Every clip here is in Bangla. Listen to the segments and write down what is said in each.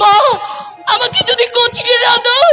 মা, আমাকে যদি না দাও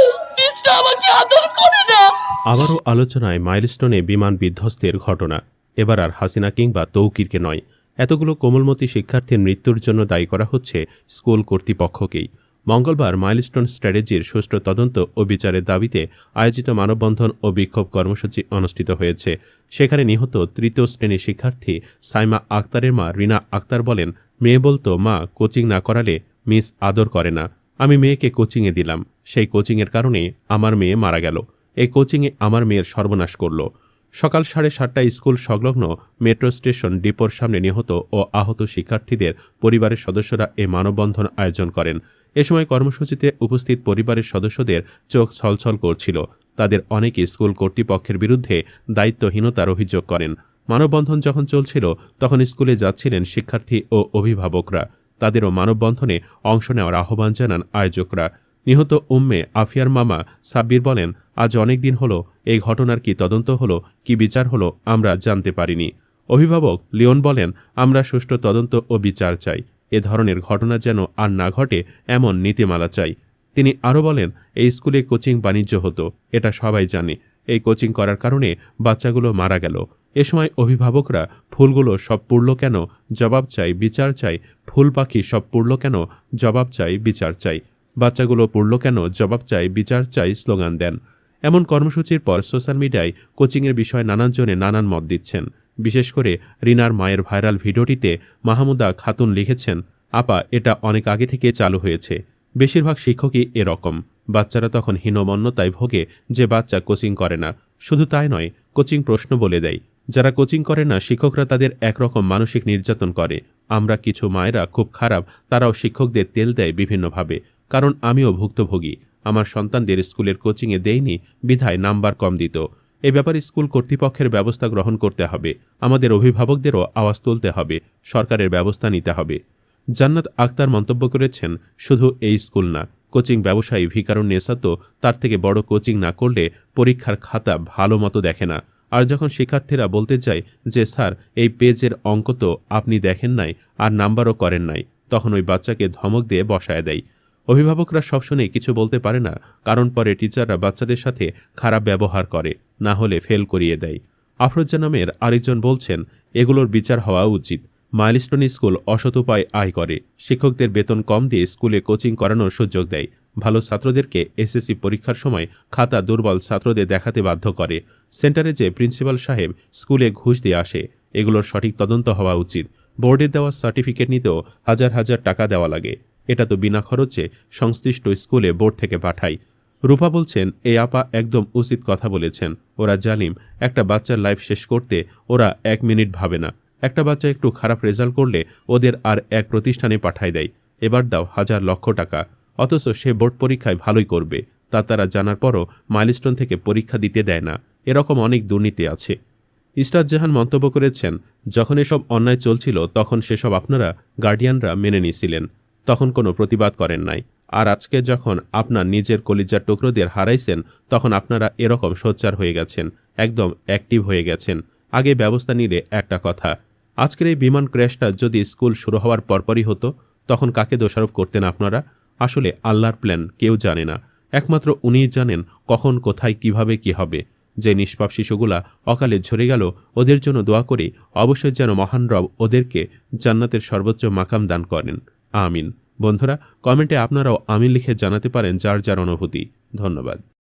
আমাকে আদর করে না। আবারও আলোচনায় মাইলস্টোনে বিমান বিধ্বস্তের ঘটনা। এবার আর হাসিনা কিংবা তৌকিরকে নয়। এতগুলো কোমলমতি শিক্ষার্থীর মৃত্যুর জন্য দায়ী করা হচ্ছে স্কুল কর্তৃপক্ষকেই। মঙ্গলবার মাইলস্টোন স্ট্র্যাটেজির সুষ্ঠু তদন্ত ও বিচারের দাবিতে আয়োজিত মানববন্ধন ও বিক্ষোভ কর্মসূচি অনুষ্ঠিত হয়েছে। সেখানে নিহত তৃতীয় শ্রেণির শিক্ষার্থী সাইমা আক্তারের মা রিনা আক্তার বলেন, মেয়ে বলতো, মা, কোচিং না করালে মিস আদর করে না। আমি মেয়েকে কোচিংয়ে দিলাম। সেই কোচিংয়ের কারণে আমার মেয়ে মারা গেল। এই কোচিংয়ে আমার মেয়ের সর্বনাশ করল। সকাল সাড়ে সাতটায় স্কুল সংলগ্ন মেট্রো স্টেশন ডিপোর সামনে নিহত ও আহত শিক্ষার্থীদের পরিবারের সদস্যরা এ মানববন্ধন আয়োজন করেন। এ সময় কর্মসূচিতে উপস্থিত পরিবারের সদস্যদের চোখ ছলছল করছিল। তাদের অনেকে স্কুল কর্তৃপক্ষের বিরুদ্ধে দায়িত্বহীনতার অভিযোগ করেন। মানববন্ধন যখন চলছিল, তখন স্কুলে যাচ্ছিলেন শিক্ষার্থী ও অভিভাবকরা। তাদেরও মানববন্ধনে অংশ নেওয়ার আহ্বান জানান আয়োজকরা। নিহত উম্মে আফিয়ার মামা সাব্বির বলেন, আজ অনেক দিন হলো, এই ঘটনার কি তদন্ত হলো, কি বিচার হলো, আমরা জানতে পারিনি। অভিভাবক লিওন বলেন, আমরা সুষ্ঠু তদন্ত ও বিচার চাই। এ ধরনের ঘটনা যেন আর না ঘটে, এমন নীতিমালা চাই। তিনি আরও বলেন, এই স্কুলে কোচিং বাণিজ্য হতো, এটা সবাই জানে। এই কোচিং করার কারণে বাচ্চাগুলো মারা গেল। এ সময় অভিভাবকরা, ফুলগুলো সব পুড়ল কেন? জবাব চাই, বিচার চাই। ফুল পাখি সব পুড়ল কেন? জবাব চাই, বিচার চাই। বাচ্চাগুলো পড়ল কেন? জবাব চাই, বিচার চাই, স্লোগান দেন। এমন কর্মসূচির পর সোশ্যাল মিডিয়ায় কোচিংয়ের বিষয়ে নানানজনে নানান মত দিচ্ছেন। বিশেষ করে রিনার মায়ের ভাইরাল ভিডিওটিতে মাহমুদা খাতুন লিখেছেন, আপা, এটা অনেক আগে থেকে চালু হয়েছে। বেশিরভাগ শিক্ষকই এরকম। বাচ্চারা তখন হীনমন্যতায় ভোগে যে বাচ্চা কোচিং করে না। শুধু তাই নয়, কোচিং প্রশ্ন বলে দেয়। যারা কোচিং করে না, শিক্ষকরা তাদের একরকম মানসিক নির্যাতন করে। আমরা কিছু মায়েরা খুব খারাপ, তারাও শিক্ষকদের তেল দেয় বিভিন্নভাবে। কারণ আমিও ভুক্তভোগী। আমার সন্তানদের স্কুলের কোচিংয়ে দেয়নি বিধায় নাম্বার কম দিত। এ ব্যাপারে স্কুল কর্তৃপক্ষের ব্যবস্থা গ্রহণ করতে হবে। আমাদের অভিভাবকদেরও আওয়াজ তুলতে হবে, সরকারের ব্যবস্থা নিতে হবে। জান্নাত আক্তার মন্তব্য করেছেন, শুধু এই স্কুল না, কোচিং ব্যবসায়ী ভিকারুন নেসা তো তার থেকে বড় কোচিং না করলে পরীক্ষার খাতা ভালো মতো দেখে না। আর যখন শিক্ষার্থীরা বলতে চায় যে, স্যার, এই পেজের অঙ্ক তো আপনি দেখেন নাই আর নাম্বারও করেন নাই, তখন ওই বাচ্চাকে ধমক দিয়ে বসায় দেয়। অভিভাবকরা সব শুনে কিছু বলতে পারে না, কারণ পরে টিচাররা বাচ্চাদের সাথে খারাপ ব্যবহার করে, না হলে ফেল করিয়ে দেয়। আফরোজা নামের আরেকজন বলছেন, এগুলোর বিচার হওয়া উচিত। মাইলস্টোন স্কুল অসৎ উপায় আয় করে। শিক্ষকদের বেতন কম দিয়ে স্কুলে কোচিং করানোর সুযোগ দেয়। ভালো ছাত্রদেরকে এসএসসি পরীক্ষার সময় খাতা দুর্বল ছাত্রদের দেখাতে বাধ্য করে। সেন্টারে যে প্রিন্সিপাল সাহেব স্কুলে ঘুষ দিয়ে আসে। এগুলোর সঠিক তদন্ত হওয়া উচিত। বোর্ডের দেওয়া সার্টিফিকেট নিতেও হাজার হাজার টাকা দেওয়া লাগে। এটা তো বিনা খরচে সংশ্লিষ্ট স্কুলে বোর্ড থেকে পাঠাই রূপা বলছেন এই আপা একদম উচিত কথা বলেছেন। ওরা জালিম। একটা বাচ্চার লাইফ শেষ করতে ওরা এক মিনিট ভাবে না। একটা বাচ্চা একটু খারাপ রেজাল্ট করলে ওদের আর এক প্রতিষ্ঠানে পাঠায় দেয়। এবার দাও হাজার লক্ষ টাকা। অথচ সে বোর্ড পরীক্ষায় ভালোই করবে, তা তারা জানার পরও মাইলস্টোন থেকে পরীক্ষা দিতে দেয় না। এরকম অনেক দুর্নীতি আছে। ইস্টার জাহান মন্তব্য করেছেন, যখন এসব অন্যায় চলছিল, তখন সেসব আপনারা, গার্ডিয়ানরা, মেনে নিয়েছিলেন। তখন কোনো প্রতিবাদ করেন নাই। আর আজকে যখন আপনার নিজের কলিজার টুকরোদের হারাইছেন, তখন আপনারা এরকম সোচ্চার হয়ে গেছেন, একদম অ্যাক্টিভ হয়ে গেছেন। আগে ব্যবস্থা নিলে একটা কথা, আজকের এই বিমান ক্র্যাশটা যদি স্কুল শুরু হওয়ার পরপরই হতো, তখন কাকে দোষারোপ করতেন আপনারা? আসলে আল্লাহর প্ল্যান কেউ জানে না। একমাত্র উনিই জানেন কখন, কোথায়, কীভাবে, কি হবে। যে নিষ্পাপ শিশুগুলা অকালে ঝরে গেল, ওদের জন্য দোয়া করে অবশ্যই যেন মহান রব ওদেরকে জান্নাতের সর্বোচ্চ মাকাম দান করেন। আমিন। বন্ধুরা, কমেন্টে আপনারাও আমিন লিখে জানাতে পারেন যার যার অনুভূতি। ধন্যবাদ।